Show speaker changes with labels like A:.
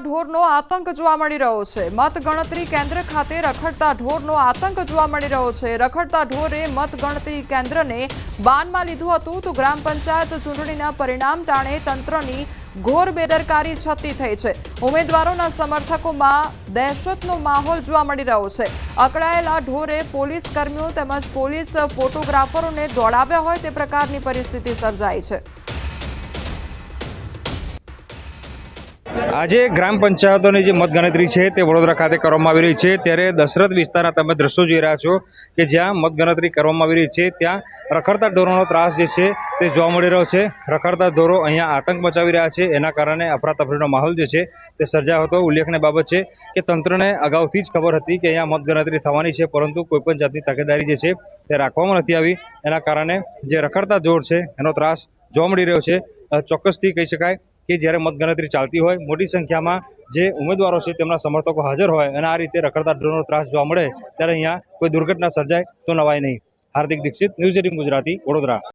A: ઢોરનો આતંક જોવા મળી રહ્યો છે. મતગણતરી કેન્દ્ર ખાતે રખડતા ઢોરનો આતંક જોવા મળી રહ્યો છે. રખડતા ઢોરે મતગણતરી કેન્દ્રને બાનમાં લીધું હતું તો ગ્રામ પંચાયત ચૂંટણીના પરિણામ ટાણે તંત્રની ઘોર બેદરકારી છતી થઈ છે. ઉમેદવારોના સમર્થકોમાં દહેશતનો માહોલ જોવા મળી રહ્યો છે. અકળાયેલા ઢોરે પોલીસ કર્મીઓ તેમજ પોલીસ ફોટોગ્રાફરોને દોડાવ્યા હોય તે પ્રકારની પરિસ્થિતિ સર્જાઈ છે.
B: આજે ગ્રામ પંચાયતોની જે મતગણતરી છે તે વડોદરા ખાતે કરવામાં આવી રહી છે. ત્યારે દશરથ વિસ્તારના તમે દ્રશ્યો જોઈ રહ્યા છો કે જ્યાં મતગણતરી કરવામાં આવી રહી છે, ત્યાં રખડતા ઢોરોનો ત્રાસ જે છે તે જોવા મળી રહ્યો છે. રખડતા ઢોરો અહીંયા આતંક મચાવી રહ્યા છે. એના કારણે અફરાતફરીનો માહોલ જે છે તે સર્જાયો હતો. ઉલ્લેખનીય બાબત છે કે તંત્રને અગાઉથી જ ખબર હતી કે અહીંયા મતગણતરી થવાની છે, પરંતુ કોઈપણ જાતની તકેદારી જે છે તે રાખવામાં નથી આવી. એના કારણે જે રખડતા ઢોર છે, એનો ત્રાસ જોવા મળી રહ્યો છે. ચોક્કસથી કહી શકાય કે જ્યારે મતગણતરી ચાલતી હોય, મોટી સંખ્યામાં જે ઉમેદવારો છે તેમના સમર્થકો હાજર હોય અને આ રીતે રખડતા ડ્રોનનો ત્રાસ જોવા મળે, ત્યારે અહીંયા કોઈ દુર્ઘટના સર્જાય તો નવાય નહીં. Hardik Dixit, news eighteen Gujarati, Vadodara.